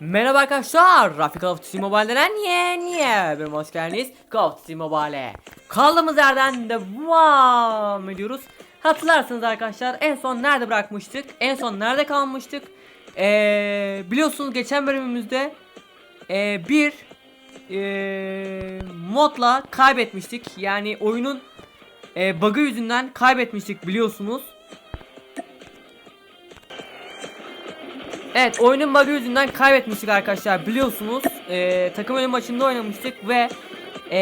Merhaba arkadaşlar, Rafik Call of Duty Mobile'den niye niye? Benim hoş geldiniz Call of Duty Mobile'e Kaldığımız yerden devam ediyoruz. Hatırlarsınız arkadaşlar en son nerede bırakmıştık? En son nerede kalmıştık? Ee, Biliyorsunuz geçen bölümümüzde ee, Bir ee, Modla kaybetmiştik. Yani oyunun ee, Bug'ı yüzünden kaybetmiştik biliyorsunuz Evet oyunun bug'ı yüzünden kaybetmiştik arkadaşlar biliyorsunuz. Ee, takım oyun maçında oynamıştık ve ee,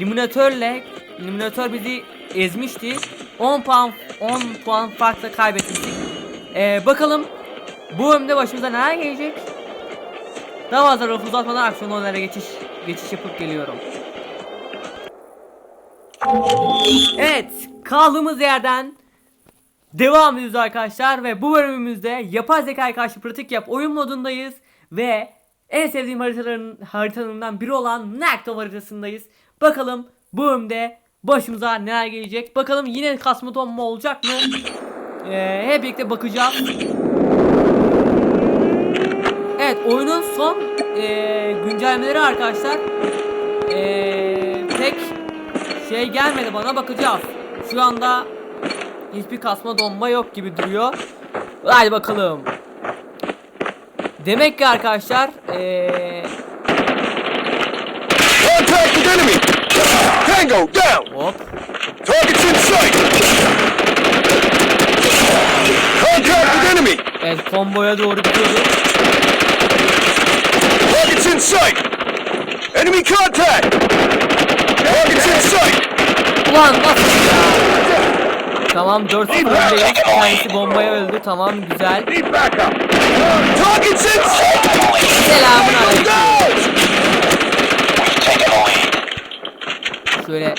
Liminatörle Liminatör bizi ezmişti. 10 puan 10 puan farkla kaybetmiştik. Ee, bakalım bu bölümde başımıza neler gelecek? Daha fazla lafı uzatmadan aksiyon oyunlara geçiş geçiş yapıp geliyorum. Evet kaldığımız yerden Devam ediyoruz arkadaşlar ve bu bölümümüzde yapay zekaya karşı pratik yap oyun modundayız ve en sevdiğim haritaların haritalarından biri olan Nakto haritasındayız. Bakalım bu bölümde başımıza neler gelecek. Bakalım yine kasma donma olacak mı? Ee, hep birlikte bakacağız. Evet oyunun son ee, güncellemeleri arkadaşlar ee, pek şey gelmedi bana bakacağız. Şu anda hiçbir kasma donma yok gibi duruyor. Hadi bakalım. Demek ki arkadaşlar ee, hop evet komboya doğru. Targets in sight! Enemy contact! Targets in sight! Ulan ya? Tamam 4 0 öndeyiz. Bir tanesi bombaya öldü. Tamam güzel. Selamun aleyküm. Şöyle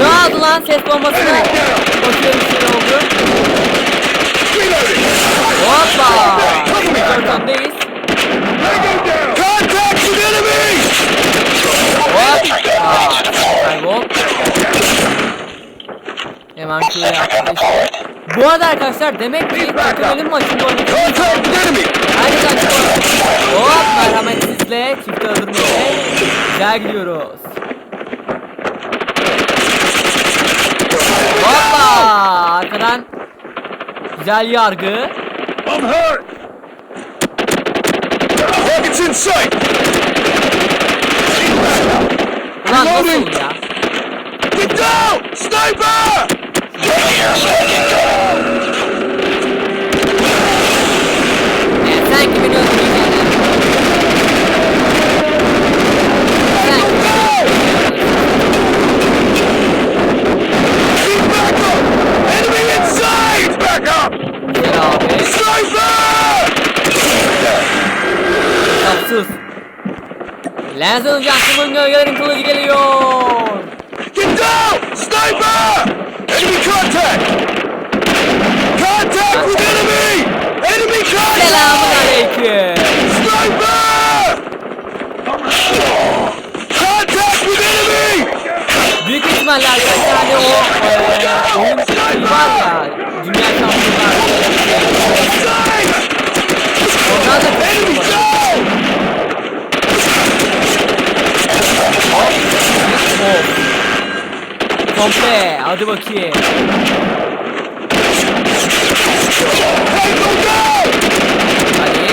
Ne oldu lan ses bombasına? Bakıyorum şey oldu. Reloading! Hoppa! 4 öndeyiz. Tango down! Contact with enemy! Hop! Aa, kaybol. Hemen şöyle yaptık işte. Bu arada arkadaşlar demek ki takımın maçında oynadık. Contact with enemy! Hadi kaç Hop merhametsizle çifte öldürmeyle güzel gidiyoruz. Hoppa arkadan güzel yargı. I'm hurt! Targets in sight! Ulan nasıl ya? Get down! Sniper! Lens alacak kimin gölgelerin kılıcı geliyor. Get down! Sniper! Enemy contact! Contact with! Enemy Selamun contact! aleyküm. Sniper! Contact with enemy! Büyük ihtimalle arkadaşlar hani o eee oyun var ya dünya şampiyonlar Inside! onlar da Enemy çok down! Komple hadi bakayım. Down! Hadi.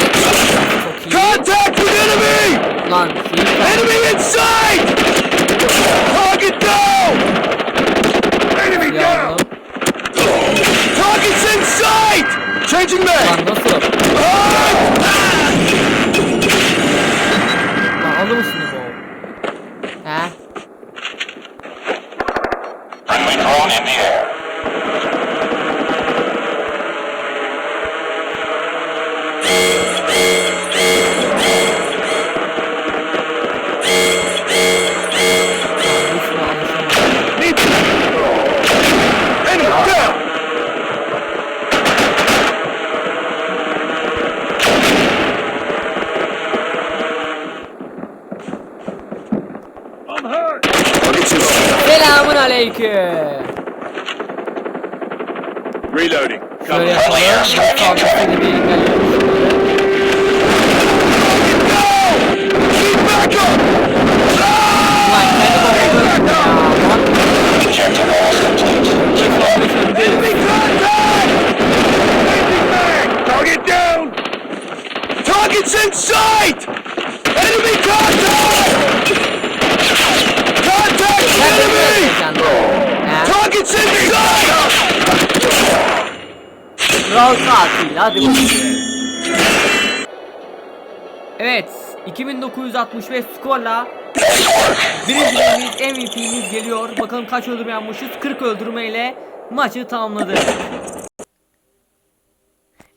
Contact with enemy! Lan Enemy inside! Target down! Enemy ya. Target's in sight! Changing mag! Lan nasıl? Lan alır mısın alaikum. Reloading. Come yeah, Kral katil hadi bakalım. Evet 2965 skorla birinciliğimiz MVP'miz geliyor. Bakalım kaç öldürme yapmışız. 40 öldürmeyle maçı tamamladı.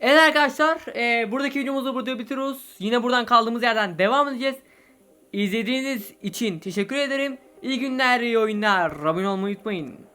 Evet arkadaşlar e, buradaki videomuzu burada bitiriyoruz. Yine buradan kaldığımız yerden devam edeceğiz. İzlediğiniz için teşekkür ederim. İyi günler, iyi oyunlar. Abone olmayı unutmayın.